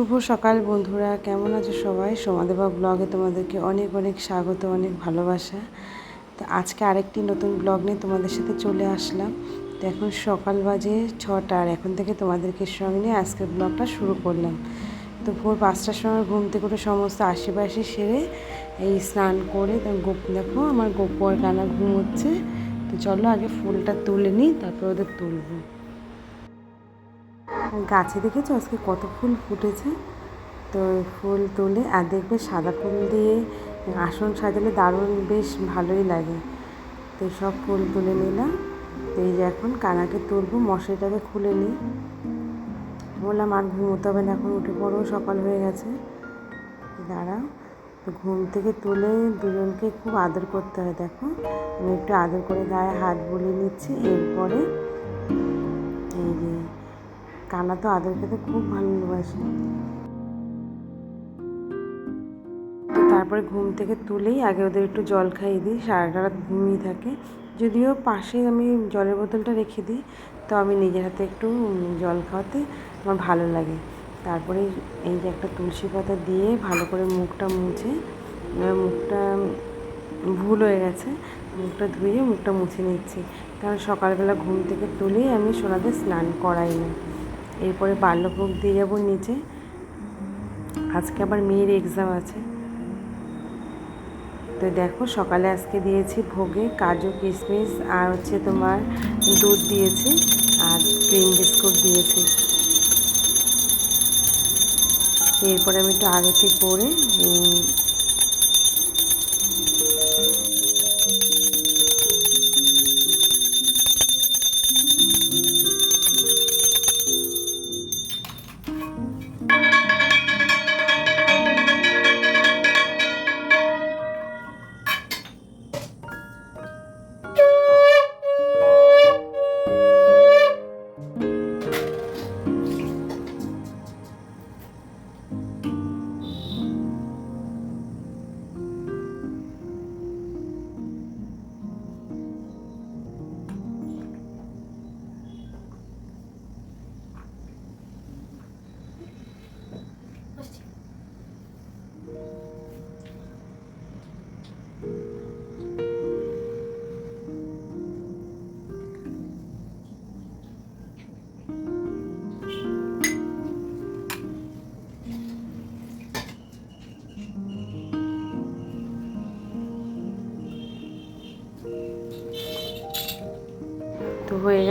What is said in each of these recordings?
শুভ সকাল বন্ধুরা, কেমন আছো সবাই? সমাদেবা ব্লগে তোমাদেরকে অনেক অনেক স্বাগত, অনেক ভালোবাসা। তো আজকে আরেকটি নতুন ব্লগ নিয়ে তোমাদের সাথে চলে আসলাম। তো এখন সকাল বাজে ছটা, আর এখন থেকে তোমাদেরকে সঙ্গে নিয়ে আজকের ব্লগটা শুরু করলাম। তো ভোর পাঁচটার সময় ঘুম থেকে উঠে সমস্ত আশেপাশে সেরে এই স্নান করে গোপ দেখো আমার গোপর কানা ঘুম হচ্ছে তো চলো আগে ফুলটা তুলে নিই, তারপর ওদের তুলবো। গাছে দেখেছ? আজকে কত ফুল ফুটেছে? তো ফুল তুলে আর দেখবে সাদা ফুল দিয়ে আসন সাজালে দারুণ বেশ ভালোই লাগে। তো সব ফুল তুলে নিলাম। তো এই যে এখন কানাকে তুলবো, মশারিটাকে খুলে নিই। বললাম, আর ঘুমোতে হবে না এখন, উঠে পড়ো, সকাল হয়ে গেছে। দাঁড়াও। তো ঘুম থেকে তুলে দুজনকে খুব আদর করতে হয়, দেখো। আমি একটু আদর করে গায়ে হাত বুলিয়ে নিচ্ছি, এরপরে কানা তো আদর খেতে খুব ভালোবাসে। তারপরে ঘুম থেকে তুলেই আগে ওদের একটু জল খাইয়ে দিই, সারাটা রাত ঘুমিয়ে থাকে। যদিও পাশে আমি জলের বোতলটা রেখে দিই, তো আমি নিজের হাতে একটু জল খাওয়াতে আমার ভালো লাগে। তারপরে এই যে একটা তুলসী পাতা দিয়ে ভালো করে মুখটা মুছে মুখটা ভুল হয়ে গেছে, মুখটা ধুয়ে মুখটা মুছে নিচ্ছি। কারণ সকালবেলা ঘুম থেকে তুলেই আমি সোনাদের স্নান করাই না। এরপরে বাল্যভোগ দিয়ে যাব নিচে আজকে আবার মেয়ের এক্সাম আছে। তো দেখো, সকালে আজকে দিয়েছি ভোগে কাজু, কিশমিশ আর হচ্ছে তোমার দুধ দিয়েছি আর ক্রিম বিস্কুট দিয়েছি। এরপরে আমি একটু আরতি করে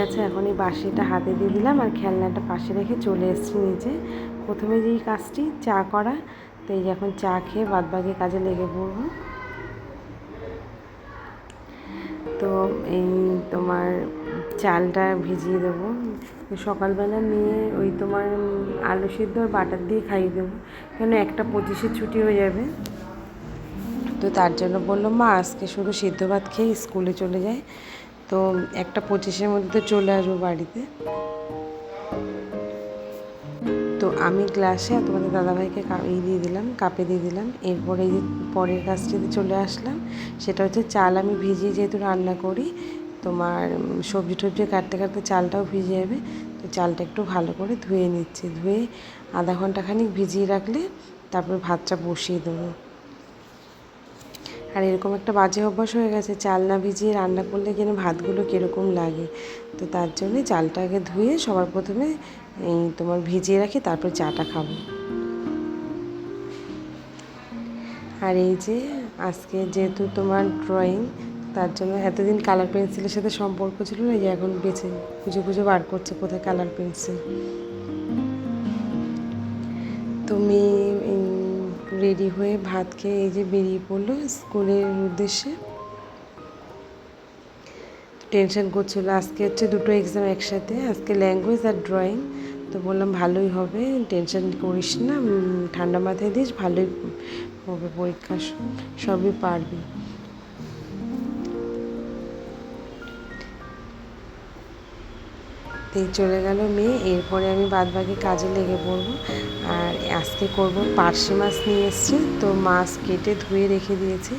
গেছে, এখন এই বাসিটা হাতে দিয়ে দিলাম আর খেলনাটা পাশে রেখে চলে এসেছি নিচে। প্রথমে যেই কাজটি, চা করা, তো এই এখন চা খেয়ে বাদবাকি কাজে লেগে পড়ব। তো এই তোমার চালটা ভিজিয়ে দেবো। সকালবেলা নিয়ে ওই তোমার আলু সিদ্ধ আর বাটার দিয়ে খাইয়ে দেবো। কেন একটা পঁচিশে ছুটি হয়ে যাবে। তো তার জন্য বলল, মা, আজকে শুধু সিদ্ধ ভাত খেয়ে স্কুলে চলে যায়। তো একটা পঁচিশের মধ্যে চলে আসব বাড়িতে। তো আমি গ্লাসে তোমাদের দাদাভাইকে এই দিয়ে দিলাম, কাপে দিয়ে দিলাম। এরপরে যে পরের কাজটিতে চলে আসলাম, সেটা হচ্ছে চাল আমি ভিজিয়ে যেহেতু রান্না করি, তোমার সবজি টবজি কাটতে কাটতে চালটাও ভিজে যাবে, তো চালটা একটু ভালো করে ধুয়ে নিচ্ছি। ধুয়ে আধা ঘণ্টা খানিক ভিজিয়ে রাখলে তারপর ভাতটা বসিয়ে দেবো। আর এরকম একটা বাজে অভ্যাস হয়ে গেছে চাল না ভিজিয়ে রান্না করলে যেন ভাতগুলো কীরকম লাগে। তো তার জন্যে চালটা আগে ধুয়ে সবার প্রথমে এই তোমার ভিজিয়ে রাখি, তারপর চাটা খাব। আর এই যে আজকে যেহেতু তোমার ড্রয়িং তার জন্য এতদিন কালার পেন্সিলের সাথে সম্পর্ক ছিল না যে এখন বেছে খুঁজে খুঁজে বার করছে কোথায় কালার পেন্সিল তুমি রেডি হয়ে ভাত খেয়ে এই যে বেরিয়ে পড়ল স্কুলের উদ্দেশ্যে। টেনশন করছিল, আজকে হচ্ছে দুটো এক্সাম একসাথে, আজকে ল্যাঙ্গুয়েজ আর ড্রয়িং তো বললাম, ভালোই হবে, টেনশন করিস না ঠান্ডা মাথায় দিস, ভালোই হবে পরীক্ষা, সবই পারবি। চলে গেল মেয়ে, এরপরে আমি বাদ বাকি কাজে লেগে পড়ব। আর আজকে করব পার্শে মাছ নিয়ে এসছি। তো মাছ কেটে ধুয়ে রেখে দিয়েছি।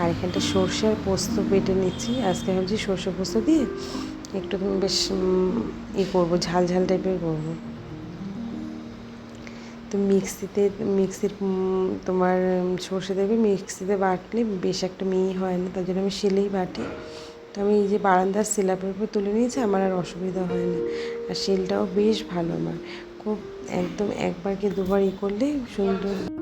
আর এখানটা সর্ষে আর পোস্ত পেটে নিচ্ছি। আজকে ভাবছি সর্ষে পোস্ত দিয়ে একটু বেশ ই করব, ঝাল ঝাল টাইপের করব। তো মিক্সিতে, মিক্সির তোমার সর্ষে দেবে মিক্সিতে বাটলে বেশ একটা মিহি হয় না, তার জন্য আমি শিলেই বাটি। তো আমি এই যে বারান্দার সিলাপের উপর তুলে নিয়েছি, আমার আর অসুবিধা হয় না। আর শিলটাও বেশ ভালো আমার। খুব একদম একবার কি দুবার ই করলে সুন্দর।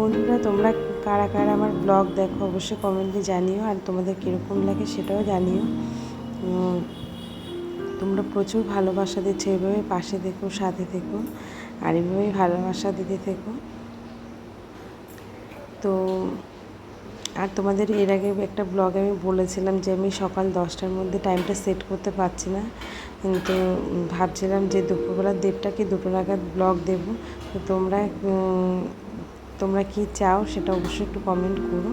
বন্ধুরা, তোমরা কারা কারা আমার ব্লগ দেখো অবশ্যই কমেন্টে জানিও, আর তোমাদের কীরকম লাগে সেটাও জানিও। তোমরা প্রচুর ভালোবাসা দিচ্ছ এইভাবে পাশে থেকো, সাথে থেকো, আর এভাবেই ভালোবাসা দিতে থেকো। তো আর তোমাদের এর আগে একটা ব্লগে আমি বলেছিলাম যে আমি সকাল দশটার মধ্যে টাইমটা সেট করতে পারছি না। কিন্তু ভাবছিলাম যে দুপুরবেলা দেড়টা কি দুটো নাগাদ ব্লগ দেব। তো তোমরা তোমরা কি চাও সেটা অবশ্যই একটু কমেন্ট করো।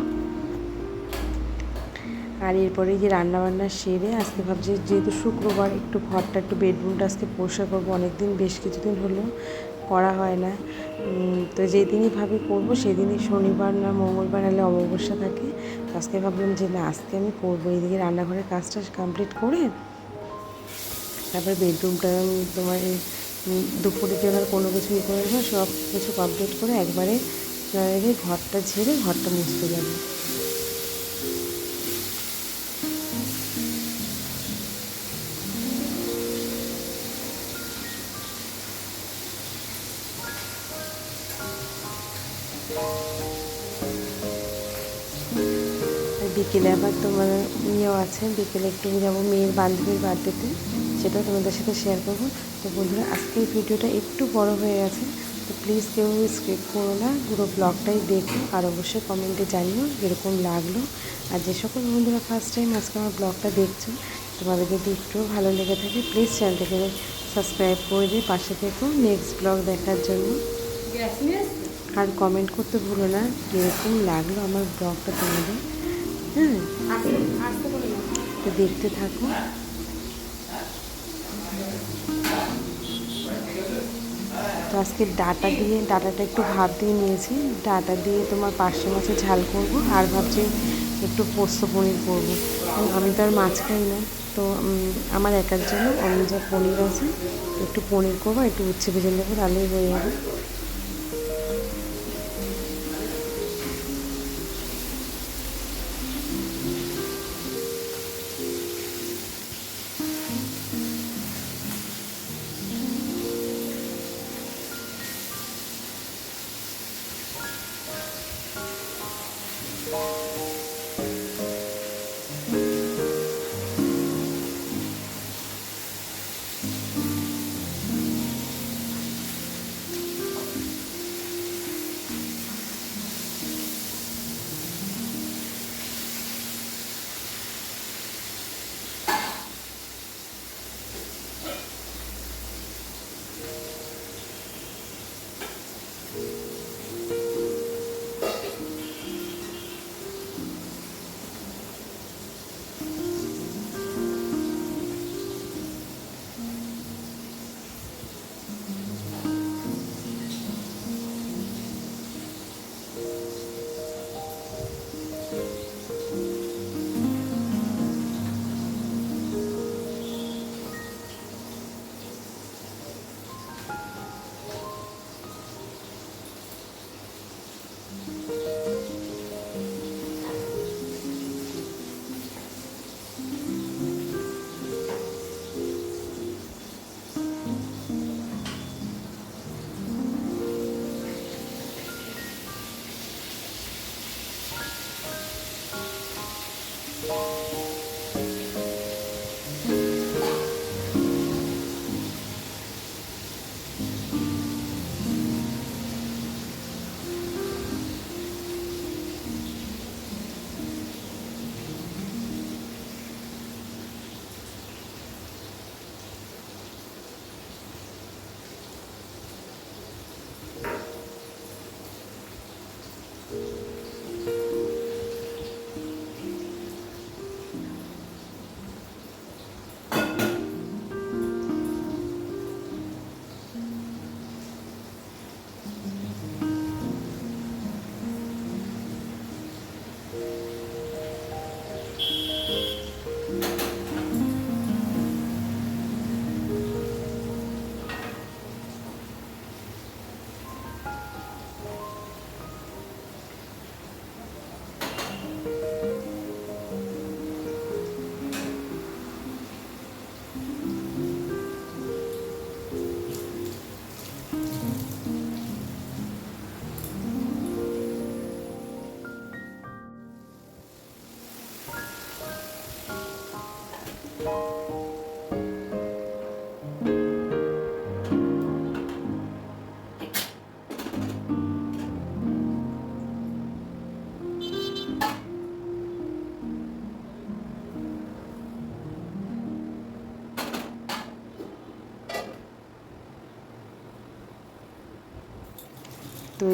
আর এরপরে যে রান্নাবান্না সেরে আজকে ভাবছি যেহেতু শুক্রবার একটু ঘরটা, একটু বেডরুমটা আজকে পরিষ্কার করব অনেক দিন বেশ কিছুদিন হলো করা হয় না। তো যেই দিনই ভাবি করব সেদিনই শনিবার না মঙ্গলবার নাহলে অমাবস্যা থাকে। তো আজকে ভাবলাম যে না, আজকে আমি করব। এইদিকে রান্নাঘরের কাজটা কমপ্লিট করে তারপরে বেডরুমটা তোমার দুপুরের জন্য কোনো কিছু ই করে সব কিছু কমপ্লিট করে একবারে রেখে ঘরটা ঝেড়ে ঘরটা মুছতে যাব। বিকেলে আবার তোমার ইয়েও আছে, বিকেলে একটু যাব মেয়ের বান্ধবীর বার্থডেতে সেটাও তোমাদের সাথে শেয়ার করব। তো বন্ধুরা, আজকের ভিডিওটা একটু বড় হয়ে গেছে। তো প্লিজ কেউ স্কিপ করো না। পুরো ব্লগটাই দেখো আর অবশ্যই কমেন্টে জানিও কীরকম লাগল। আর যে সকল বন্ধুরা ফার্স্ট টাইম আজকে আমার ব্লগটা দেখছ তোমাদের যদি একটু ভালো লেগে থাকে প্লিজ চ্যানেলটাকে সাবস্ক্রাইব করে দিয়ে পাশে থেকো নেক্সট ব্লগ দেখার জন্য। আর কমেন্ট করতে ভুলো না কীরকম লাগল আমার ব্লগটা তোমাদের। হ্যাঁ? তো দেখতে থাকো। আজকে ডাটা দিয়ে, ডাটাটা একটু ভাত দিয়ে নিয়েছি। ডাটা দিয়ে তোমার পার্শে মাছের ঝাল করব আর ভাবছি একটু পোস্ত পনির করব। আমি তো আর মাছ খাই না। তো আমার একার জন্য অন্য যা পনির আছে, একটু পনির করব, একটু উচ্ছে ভেজে নেব, তাহলেই হয়ে যাবে।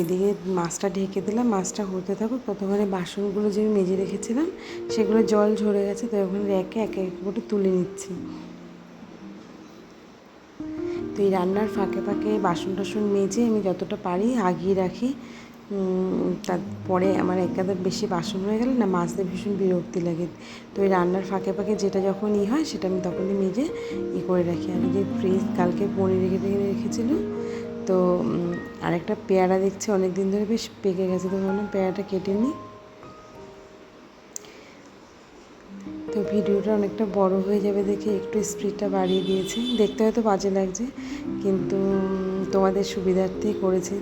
এদিকে মাছটা ঢেকে দিলাম মাছটা হতে থাকুক, ততক্ষণে বাসনগুলো যে আমি মেজে রেখেছিলাম, সেগুলো জল ঝরে গেছে, তো ওখানে রেখে একে এক করে তুলে নিচ্ছি। তো এই রান্নার ফাঁকে ফাঁকে বাসন টাসন মেজে আমি যতটা পারি আগিয়ে রাখি। তারপরে আমার একাধার বেশি বাসন হয়ে গেলে না মাছতে ভীষণ বিরক্তি লাগে। তো এই রান্নার ফাঁকে ফাঁকে যেটা যখন ই হয়, সেটা আমি তখনই মেজে ই করে রাখি। আর যে ফ্রিজ কালকে পনির রেখে রেখে রেখেছিল তো আরেকটা পেয়ারা দেখছি অনেক দিন ধরে বেশ পেকে গেছে, তো ভাবলাম পেয়ারাটা কেটে নিই। তো ভিডিওটা অনেকটা বড় হয়ে যাবে দেখে একটু স্পিডটা বাড়িয়ে দিয়েছি। দেখতে হয়তো বাজে লাগছে, কিন্তু তোমাদের সুবিধার্থেই করেছি।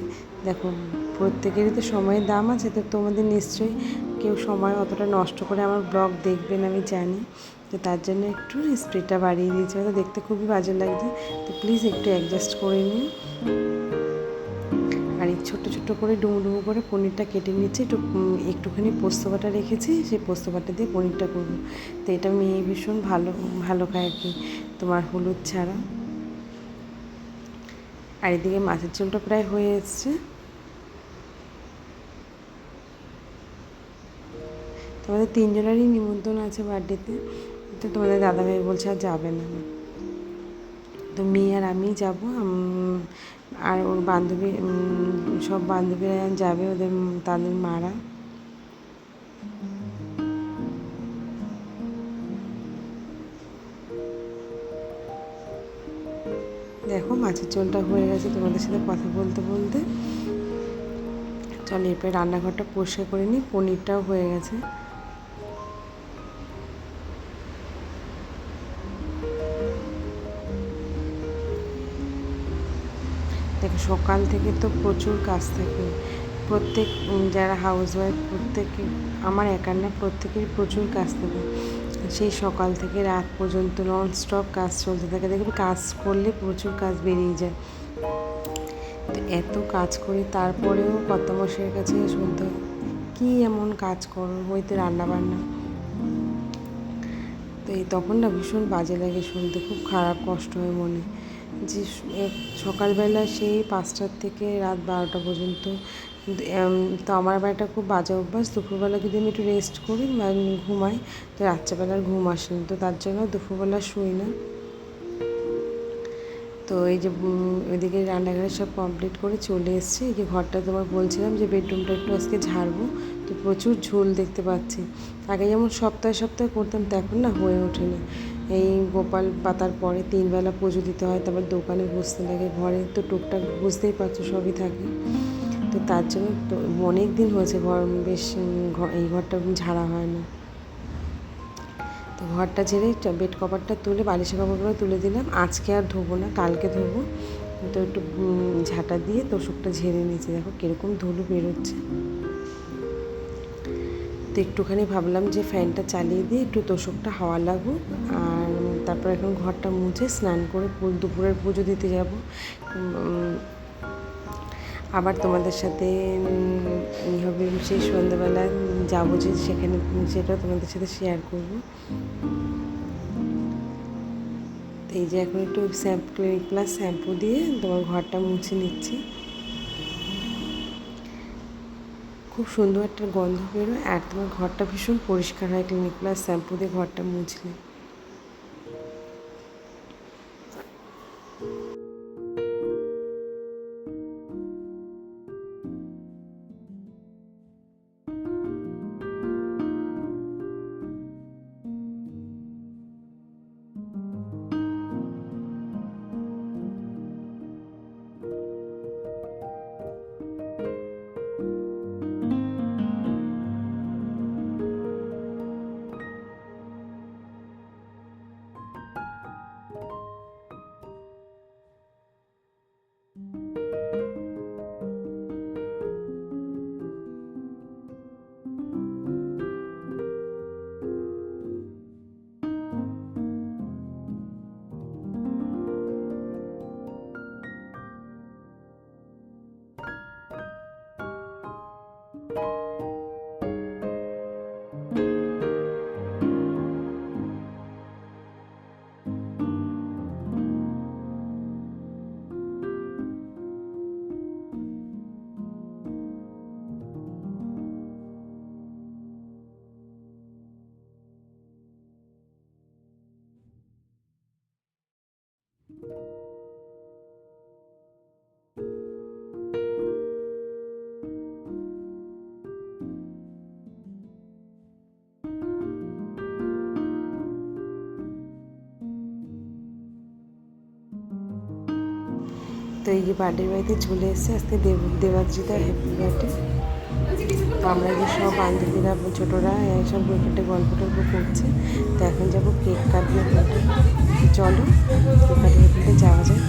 দেখো, প্রত্যেকেরই তো সময়ের দাম আছে, তো তোমাদের নিশ্চয়ই কেউ সময় অতটা নষ্ট করে আমার ব্লগ দেখবেন আমি জানি। তো তার জন্য একটু স্পিডটা বাড়িয়ে দিয়েছি। হয়তো দেখতে খুবই বাজে লাগছে। তো প্লিজ একটু অ্যাডজাস্ট করে নিন। আর এই ছোট্টো ছোট্টো করে ডুমো ডুমো করে পনিরটা কেটে নিচ্ছি একটু একটুখানি পোস্ত বাটা রেখেছি। সেই পোস্ত বাটা দিয়ে পনিরটা করব। তো এটা মেয়ে ভীষণ ভালো ভালো খায় আর কি, তোমার হলুদ ছাড়া। আর এদিকে মাছের ঝোলটা প্রায় হয়ে এসছে। তোমাদের তিনজনেরই নিমন্ত্রণ আছে বার্থডেতে তো তোমাদের দাদাভাই বলছে আর যাবে না। তো মেয়ে আর আমি যাব আর ওর বান্ধবী সব বান্ধবীরা যাবে, ওদের তাদের মারা। দেখো মাছের চোলটা হয়ে গেছে, তোমাদের সাথে কথা বলতে বলতে। চলো এরপরে রান্নাঘরটা পরিষ্কার করে নিই, পনিরটাও হয়ে গেছে। দেখো সকাল থেকে তো প্রচুর কাজ থাকে। প্রত্যেক যারা হাউস ওয়াইফ প্রত্যেকে, আমার একার না, প্রত্যেকের প্রচুর কাজ থাকে। সেই সকাল থেকে রাত পর্যন্ত নন স্টপ কাজ চলতে থাকে। দেখবে কাজ করলে প্রচুর কাজ বেরিয়ে যায়। তো এত কাজ করি, তারপরেও কত মশের কাছে শুনতে কি এমন কাজ করো? হইতে রান্না বান্না তো এই তখন না ভীষণ বাজে লাগে শুনতে, খুব খারাপ কষ্ট হয় মনে। যে সকালবেলা সেই পাঁচটার থেকে রাত বারোটা পর্যন্ত। তো আমার বাড়িটা খুব বাজে অভ্যাস। দুপুরবেলা যদি আমি একটু রেস্ট করি বা ঘুমাই, তো রাত্রেবেলার ঘুম আসে না। তো তার জন্য দুপুরবেলা শুই না। তো এই যে ওইদিকে রান্নাঘরে সব কমপ্লিট করে চলে এসেছি। এই যে ঘরটা তোমার বলছিলাম যে বেডরুমটা একটু আজকে ঝাড়বো। তো প্রচুর ঝোল দেখতে পাচ্ছি। আগে যেমন সপ্তাহে সপ্তাহে করতাম, তো এখন না হয়ে ওঠে না। এই গোপাল পাতার পরে তিনবেলা পুজো দিতে হয়, তারপর দোকানে বসতে লাগে, ঘরে তো টুকটাক বুঝতেই পারছ সবই থাকে। তো তার জন্য তো অনেক দিন হয়েছে ঘর, বেশ এই ঘরটা ঝাড়া হয় না। তো ঘরটা ঝেড়ে বেড কভারটা তুলে, বালিশের কভারগুলো তুলে দিলাম। আজকে আর ধোবো না, কালকে ধোবো। তো একটু ঝাঁটা দিয়ে তোষকটা ঝেড়ে নিয়েছি। দেখো কীরকম ধুলো বেরোচ্ছে। তো একটুখানি ভাবলাম যে ফ্যানটা চালিয়ে দিয়ে একটু তোষকটা হাওয়া লাগুক, আর তারপর এখন ঘরটা মুছে স্নান করে দুপুরের পুজো দিতে যাব। আবার তোমাদের সাথে হবে সেই সন্ধ্যেবেলা যাব যে সেখানে সেটাও তোমাদের সাথে শেয়ার করব। এই যে এখন একটু শ্যাম্পু ক্লিনিক প্লাস শ্যাম্পু দিয়ে তোমার ঘরটা মুছে নিচ্ছি। খুব সুন্দর একটা গন্ধ বেরোয় আর তোমার ঘরটা ভীষণ পরিষ্কার হয় ক্লিনিক প্লাস শ্যাম্পু দিয়ে ঘরটা মুছলে। এই যে বার্থডে বাড়িতে চলে এসেছে। আজকে দেব দেবাদ্রিতা হ্যাপি বার্থডে তো আমরা যে সব বান্ধবীরা, ছোটোরা সব একটা গল্প টল্প করছে। তো এখন যাব কেক কাটবে চলো কেক কাটবে যাওয়া যায়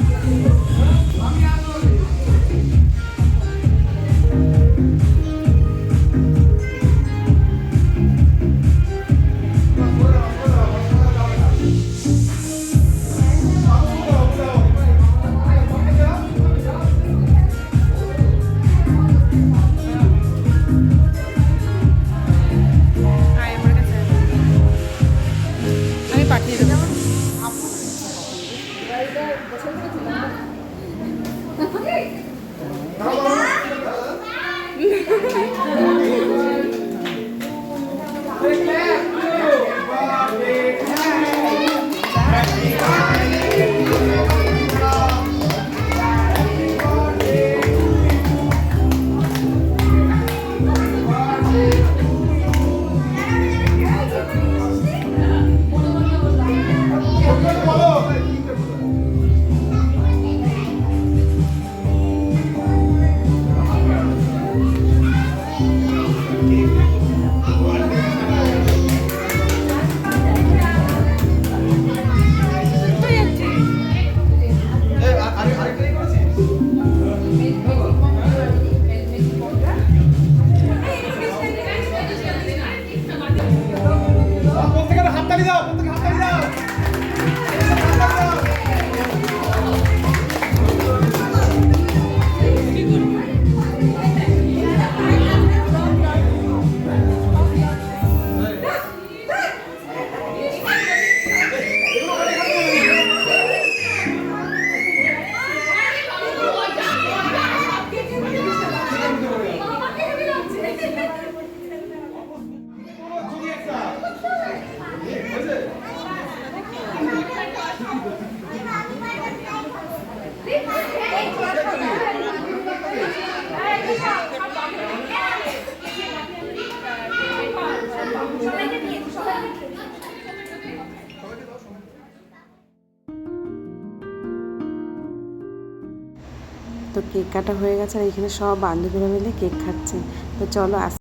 কেক কাটা হয়ে গেছে আর এখানে সব বান্ধবীরা মিলে কেক খাচ্ছে। তো চলো আস